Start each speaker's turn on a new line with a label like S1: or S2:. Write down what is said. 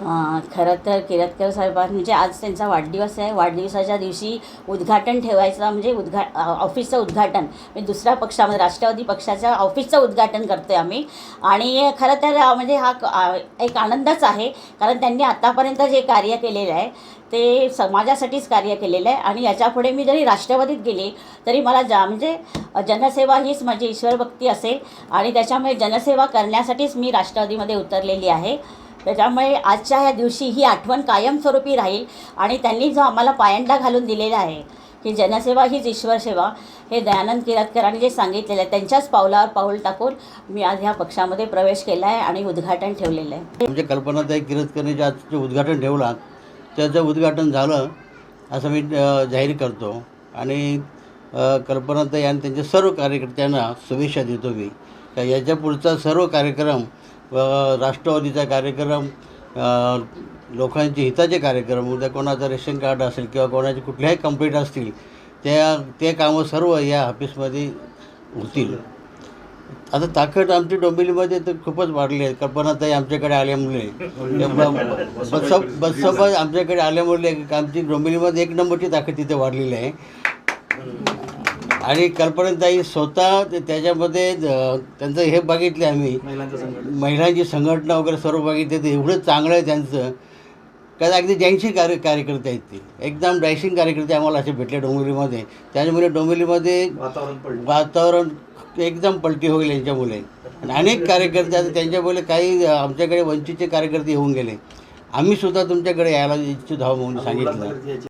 S1: खरं तर किरतकर साहेबां म्हणजे आज त्यांचा वाढदिवस आहे. वाढदिवसाच्या दिवशी उद्घाटन ठेवायचं म्हणजे उद्घा ऑफिसचं उद्घाटन. म्हणजे दुसऱ्या पक्षामध्ये राष्ट्रवादी पक्षाच्या ऑफिसचं उद्घाटन करतो आहे आम्ही. आणि खरं तर म्हणजे हा एक आनंदच आहे. कारण त्यांनी आत्तापर्यंत जे कार्य केलेलं आहे ते समाजासाठीच कार्य केलेलं आहे. आणि याच्यापुढे मी जरी राष्ट्रवादीत गेले तरी मला जा म्हणजे जनसेवा हीच माझी ईश्वरभक्ती असेल. आणि त्याच्यामुळे जनसेवा करण्यासाठीच मी राष्ट्रवादीमध्ये उतरलेली आहे. त्याच्यामुळे आजच्या ह्या दिवशी ही आठवण कायमस्वरूपी राहील आणि त्यांनी जो आम्हाला पायंडा घालून दिलेला आहे की जनसेवा हीच ईश्वर सेवा हे दयानंद किरातकरांनी जे सांगितलेलं आहे त्यांच्याच पावलावर पाऊल टाकून मी आज ह्या पक्षामध्ये प्रवेश केला आहे आणि उद्घाटन ठेवलेलं आहे.
S2: म्हणजे कल्पनाताई किरतकरने जे आज उद्घाटन ठेवला त्याचं उद्घाटन झालं असं मी जाहीर करतो. आणि कल्पनाताई आणि त्यांच्या सर्व कार्यकर्त्यांना शुभेच्छा देतो मी. याच्या पुढचा सर्व कार्यक्रम व राष्ट्रवादीचा कार्यक्रम लोकांचे हिताचे कार्यक्रम उद्या कोणाचं रेशन कार्ड असेल किंवा कोणाचे कुठल्याही कंप्लीट असतील त्या ते कामं सर्व या ऑफिसमध्ये होतील. आता ताकद आमची डोंबिवलीमध्ये तर खूपच वाढली आहे. कल्पनाताई आमच्याकडे आल्यामुळे बसप बसपा आमच्याकडे आल्यामुळे आमची डोंबिवलीमध्ये एक नंबरची ताकद तिथे वाढलेली आहे. आणि कल्पनाताई स्वतः ते- त्याच्यामध्ये त्यांचं हे बघितले आम्ही. महिलांची संघटना. वगैरे सर्व बघितले ते एवढं चांगलं आहे त्यांचं. कारण अगदी डॅन्सिंग कार्य कार्यकर्ते आहेत ते. एकदम डॅन्सिंग कार्यकर्ते आम्हाला असे भेटले डोंबिवलीमध्ये. त्याच्यामुळे डोंबिवलीमध्ये वातावरण एकदम पलटी होईल यांच्यामुळे. आणि अनेक कार्यकर्ते आता त्यांच्यामुळे काही आमच्याकडे वंचितचे कार्यकर्ते येऊन गेले. आम्ही सुद्धा तुमच्याकडे यायला इच्छित आहोत म्हणून सांगितलं.